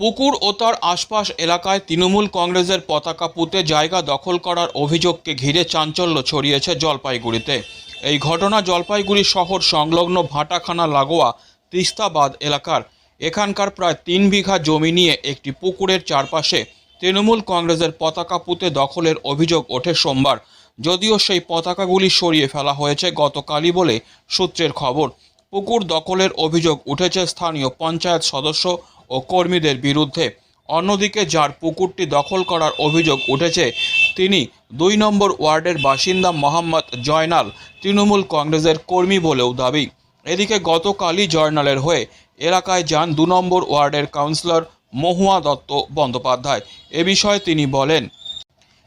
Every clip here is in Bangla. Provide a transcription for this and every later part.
পুকুর ও তার আশপাশ এলাকায় তৃণমূল কংগ্রেসের পতাকা পুঁতে জায়গা দখল করার অভিযোগকে ঘিরে চাঞ্চল্য ছড়িয়েছে জলপাইগুড়িতে। এই ঘটনা জলপাইগুড়ি শহর সংলগ্ন ভাটাখানা লাগোয়া তিস্তাবাদ এলাকার। এখানকার প্রায় তিন বিঘা জমি নিয়ে একটি পুকুরের চারপাশে তৃণমূল কংগ্রেসের পতাকা পুঁতে দখলের অভিযোগ ওঠে সোমবার। যদিও সেই পতাকাগুলি সরিয়ে ফেলা হয়েছে গতকালই বলে সূত্রের খবর। পুকুর দখলের অভিযোগ উঠেছে স্থানীয় পঞ্চায়েত সদস্য ও কর্মীদের বিরুদ্ধে অন্যদিকে যার পুকুরটি দখল করার অভিযোগ উঠেছে, তিনি দুই নম্বর ওয়ার্ডের বাসিন্দা মোহাম্মদ জয়নাল তৃণমূল কংগ্রেসের কর্মী বলেও দাবি। এদিকে গতকালই জয়নালের হয়ে এলাকায় যান দু নম্বর ওয়ার্ডের কাউন্সিলর মহুয়া দত্ত বন্দ্যোপাধ্যায়। এ বিষয়ে তিনি বলেন,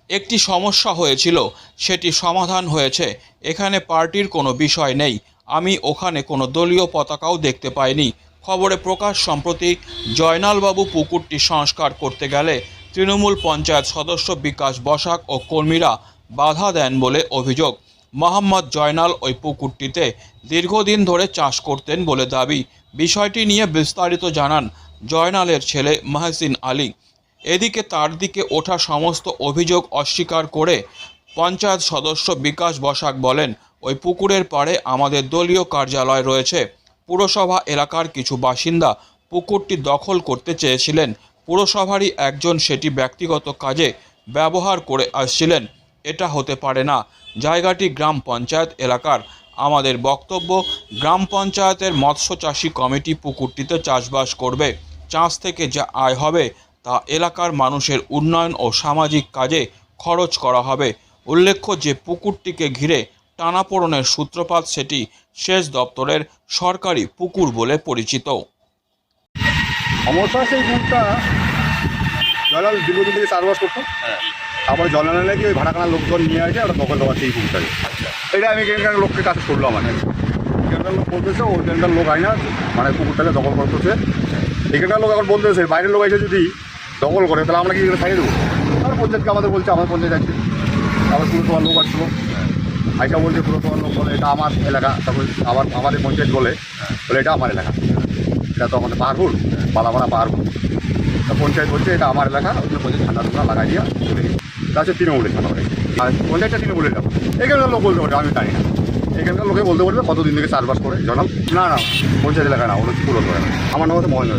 একটি সমস্যা হয়েছিল, সেটি সমাধান হয়েছে, এখানে পার্টির কোনো বিষয় নেই, আমি ওখানে কোনো দলীয় পতাকাও দেখতে পাইনি। খবরে প্রকাশ, সম্প্রতি জয়নালবাবু পুকুরটি সংস্কার করতে গেলে তৃণমূল পঞ্চায়েত সদস্য বিকাশ বসাক ও কর্মীরা বাধা দেন বলে অভিযোগ। মোহাম্মদ জয়নাল ওই পুকুরটিতে দীর্ঘদিন ধরে চাষ করতেন বলে দাবি। বিষয়টি নিয়ে বিস্তারিত জানান জয়নালের ছেলে মাহসিন আলী। এদিকে তার দিকে ওঠা সমস্ত অভিযোগ অস্বীকার করে পঞ্চায়েত সদস্য বিকাশ বসাক বলেন, ওই পুকুরের পাড়ে আমাদের দলীয় কার্যালয় রয়েছে। পুরসভা এলাকার কিছু বাসিন্দা পুকুরটি দখল করতে চেয়েছিলেন। পুরসভারই একজন সেটি ব্যক্তিগত কাজে ব্যবহার করে আসছিলেন। এটা হতে পারে না। জায়গাটি গ্রাম পঞ্চায়েত এলাকার। আমাদের বক্তব্য, গ্রাম পঞ্চায়েতের মৎস্য চাষি কমিটি পুকুরটিতে চাষবাস করবে। চাষ থেকে যা আয় হবে, তা এলাকার মানুষের উন্নয়ন ও সামাজিক কাজে খরচ করা হবে। উল্লেখ্য যে পুকুরটিকে ঘিরে টানাপোড়েনের সূত্রপাত সেটি সেচ দপ্তরের সরকারি পুকুর বলে পরিচিত। সমস্যা সেই পুকুরটা জলাল দীর্ঘদিন থেকে চাষবাস করতো। তারপরে জলালে নাকি ওই ভাড়াখানার লোকজন নিয়ে আসে ওটা দখল দেওয়া সেই পুকুরটাকে এটা আমি এখানকার লোককে কাছে করলাম মানে এখানকার লোক বলতেছে ওইখানকার লোক হয় না মানে পুকুরটাকে দখল করতেছে এখানকার লোক এখন বলতেছে বাইরের লোক এসে যদি দখল করে তাহলে আমরা কি এখানে খাইয়ে দেবো? আর পঞ্চায়েতকে আমাদের বলছে আমার পঞ্চায়েত আছে। আবার পুরসভার লোক আসলো। আইসা বলছে লোক বলে, এটা আমার এলাকা। তারপর আবার আমাদের পঞ্চায়েত বলে বলে এটা আমার এলাকা। এটা তো আমাদের পাহাড়পুর পালামারা পাহাড়পুর তা পঞ্চায়েত বলছে, এটা আমার এলাকা জন্য পঞ্চায়েত ঠান্ডা ঠান্ডা লাগাই দিয়া চলে গেছে তা হচ্ছে তৃণমূলের ঠান্ডা আর পঞ্চায়েতটা তৃণমূলের এলাকা এখানকার লোক বলতে পারবে, আমি জানি না। এখানকার লোকে বলতে পারবে, কতদিন থেকে চাষবাস করে জনাল না না, পঞ্চায়েত এলাকা না, ওগুলো পুরো এলাকা আমার নাম হচ্ছে মহেন্দ্র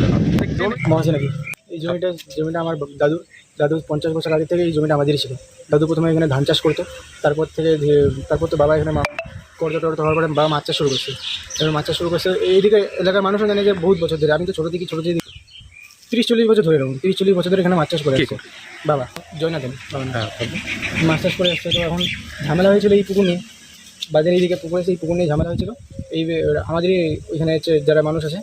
মহাসেন নাকি এই জমিটা জমিটা আমার দাদু দাদু পঞ্চাশ বছর আগে থেকে এই জমিটা আমাদেরই ছিল। দাদু প্রথমে এখানে ধান চাষ করতো তারপর থেকে ধীরে- তারপর তো বাবা এখানে মা- করতে টর্তে হওয়ার পরে বাবা মাছ চাষ শুরু করছে। এবার মাছ চাষ শুরু করছে এইদিকে এলাকার মানুষও জানে যে বহুত বছর ধরে আমি তো ছোটো থেকে ছোটো থেকে তিরিশ চল্লিশ বছর ধরে এরকম তিরিশ চল্লিশ বছর ধরে এখানে মাছ চাষ করে আসছে। বাবা জয়নাথন বাবা নাম। মাছ চাষ করে আসছে তো এখন ঝামেলা হয়েছিল এই পুকুর নিয়ে। বাজারে এইদিকে পুকুর আছে এই পুকুর নিয়ে ঝামেলা হয়েছিল। এই আমাদেরই ওইখানে হচ্ছে যারা মানুষ আছে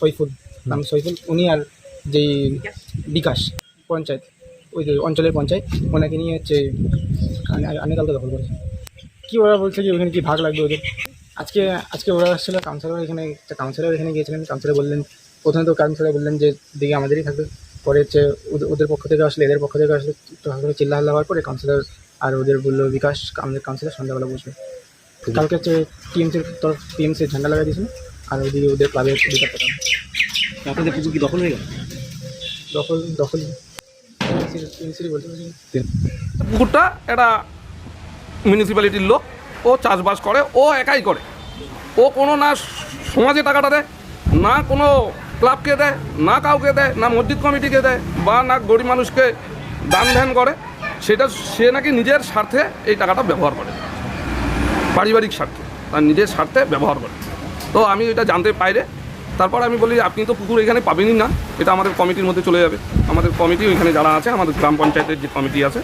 সৈফুল নাম সৈফুল উনি আর যেই বিকাশ পঞ্চায়েত ওই যে অঞ্চলের পঞ্চায়েত ওনাকে নিয়ে হচ্ছে আনেকালটা দখল করেছে। কী ওরা বলছে যে ওখানে কি ভাগ লাগবে ওদের? আজকে আজকে ওরা আসছিল কাউন্সিলর এখানে একটা কাউন্সিলর এখানে গিয়েছিলেন কাউন্সিলর বললেন প্রথমে তো কাউন্সিলর বললেন যে দিকে আমাদেরই থাকবে পরে হচ্ছে ওদের- ওদের পক্ষ থেকে আসলে এদের পক্ষ থেকে আসলে একটু হালকা চিল্লা হাল্লা হওয়ার পরে কাউন্সিলর আর ওদের বলল বিকাশ আমাদের কাউন্সিলর সন্ধ্যাবেলা বসবে। কালকে হচ্ছে টিএমসির তরফ টিএমসির ঝান্ডা লাগিয়ে দিয়েছিল আর ওইদিকে ওদের ক্লাবের আপনাদের পুকুর কি দখল হয়ে গেল? পুকুরটা এটা মিউনিসিপ্যালিটির লোক, ও চাষবাস করে, ও একাই করে। ও কোনো না সমাজে টাকাটা দেয়, না কোনো ক্লাবকে দেয়, না কাউকে দেয়, না মসজিদ কমিটিকে দেয়, বা না গরিব মানুষকে দান ধ্যান করে, সেটা সে নাকি নিজের স্বার্থে এই টাকাটা ব্যবহার করে। পারিবারিক স্বার্থে, তার নিজের স্বার্থে ব্যবহার করে। তো আমি এটা জানতে পাইরে তারপর আমি বলি আপনি তো পুকুর এখানে পাবেনই না। এটা আমাদের কমিটির মধ্যে চলে যাবে। আমাদের কমিটি ওইখানে যারা আছে আমাদের গ্রাম পঞ্চায়েতের যে কমিটি আছে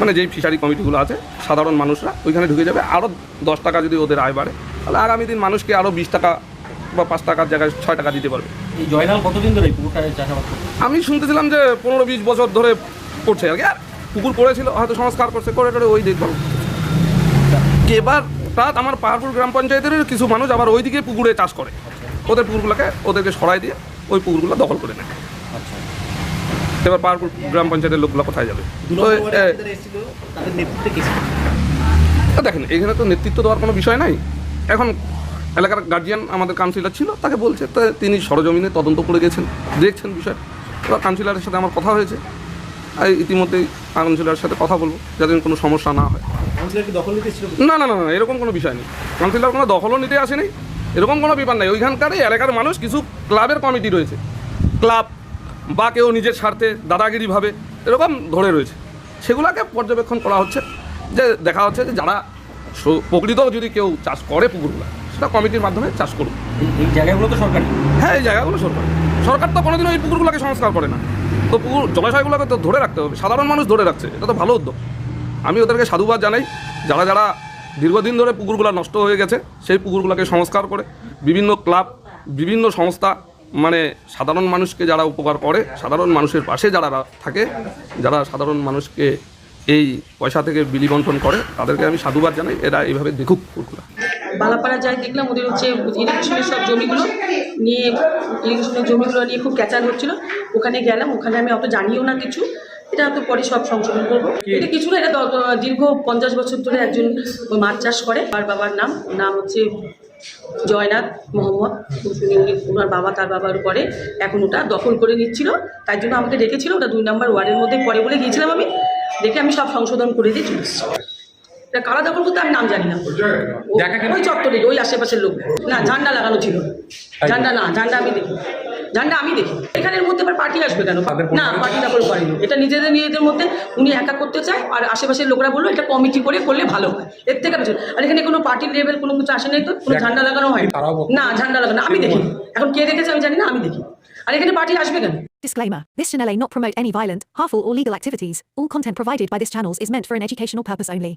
মানে যেই ফিশারি কমিটিগুলো আছে সাধারণ মানুষরা ওইখানে ঢুকে যাবে। আরও দশ টাকা যদি ওদের আয় বাড়ে তাহলে আগামী দিন মানুষকে আরও বিশ টাকা বা পাঁচ টাকার জায়গায় ছয় টাকা দিতে পারবে। জয়নাল কতদিন ধরে আমি শুনতেছিলাম যে পনেরো বিশ বছর ধরে করছে। আর কি আর পুকুর পড়েছিল হয়তো সংস্কার করছে করে করে ওই দেখভাল এবার তার আমার পাহাড়পুর গ্রাম পঞ্চায়েতের কিছু মানুষ আবার ওইদিকে পুকুরে চাষ করে। ওদের পুকুরগুলোকে ওদেরকে সরাই দিয়ে ওই পুকুরগুলো দখল করে নেয়। আচ্ছা। এবার পাহাড়পুর গ্রাম পঞ্চায়েতের লোকগুলো কোথায় যাবে? দেখেন এখানে তো নেতৃত্ব দেওয়ার কোনো বিষয় নাই। এখন এলাকার গার্জিয়ান আমাদের কাউন্সিলর ছিল তাকে বলছে তা তিনি সরজমিনে তদন্ত করে গেছেন দেখছেন বিষয়। এবার কাউন্সিলরের সাথে আমার কথা হয়েছে। আর ইতিমধ্যেই কাউন্সিলরের সাথে কথা বলব যাতে কোনো সমস্যা না হয়। না না না এরকম কোনো বিষয় নেই। কাউন্সিলর কোনো দখলও নিতে আসেনি। এরকম কোনো ব্যাপার নেই। ওইখানকার এলাকার মানুষ কিছু ক্লাবের কমিটি রয়েছে। ক্লাব বা কেউ নিজের স্বার্থে দাদাগিরিভাবে এরকম ধরে রয়েছে। সেগুলোকে পর্যবেক্ষণ করা হচ্ছে। যে দেখা হচ্ছে যে যারা প্রকৃত যদি কেউ চাষ করে পুকুরগুলো সেটা কমিটির মাধ্যমে চাষ করুক। এই- এই জায়গাগুলো তো সরকারি। হ্যাঁ এই জায়গাগুলো সরকার। সরকার তো কোনোদিনও এই পুকুরগুলোকে সংস্কার করে না। তো পুকুর জলাশয়গুলোকে তো ধরে রাখতে হবে। সাধারণ মানুষ ধরে রাখছে। এটা তো ভালো উদ্যোগ। আমি ওদেরকে সাধুবাদ জানাই। যারা যারা দীর্ঘদিন ধরে পুকুরগুলো নষ্ট হয়ে গেছে, সেই পুকুরগুলোকে সংস্কার করে বিভিন্ন ক্লাব, বিভিন্ন সংস্থা মানে সাধারণ মানুষকে যারা উপকার করে, সাধারণ মানুষের পাশে যারা থাকে, যারা সাধারণ মানুষকে এই পয়সা থেকে বিলি বন্টন করে, তাদেরকে আমি সাধুবাদ জানাই, এরা এইভাবে দেখুক পুকুরগুলো। বালাপাড়া যাই দেখলাম ওদের হচ্ছে ইরিগেশনের সব জমিগুলো নিয়ে ইরিগেশনের জমিগুলো নিয়ে খুব ক্যাচার হচ্ছিল। ওখানে গেলাম, ওখানে আমি অত জানিও না কিছু। এটা তো পরে সব সংশোধন করব। এটা কিছু না এটা দীর্ঘ পঞ্চাশ বছর ধরে একজন ওই মাছ চাষ করে। আর বাবার নাম নাম হচ্ছে জয়নাথ মোহাম্মদ। ওনার বাবা তার বাবার উপরে এখন ওটা দখল করে নিচ্ছিল। তাই জন্য আমাকে ডেকেছিল ওটা দুই নম্বর ওয়ার্ডের মধ্যে পরে বলে গিয়েছিলাম আমি। দেখে আমি সব সংশোধন করে দিয়ে চলে এটা কারা দখল করতে আমি নাম জানি না। ওই চত্বরে ওই আশেপাশের লোক। না ঝান্ডা লাগানো ছিল। ঝান্ডা না ঝান্ডা আমি দেখি। ঝান্ডা আমি দেখি। এখানের মধ্যে আবার পার্টি আসবে কেন? না পার্টি দখল করেনি এটা নিজেদের নিজেদের মধ্যে উনি একা করতে চায় আর আশেপাশের লোকরা বলল এটা কমিটি করে করলে ভালো হয়। এর থেকে আর এখানে কোনো পার্টির লেভেল কোনো কিছু আসে নাই তো? কোনো ঝান্ডা লাগানো হয় না ঝান্ডা লাগানো আমি দেখি। এখন কে দেখেছে আমি জানি না আমি দেখি। আর এখানে পার্টি আসবে কেন? Disclaimer This channel may not promote any violent, harmful, or legal activities. All content provided by this channel is meant for an educational purpose only.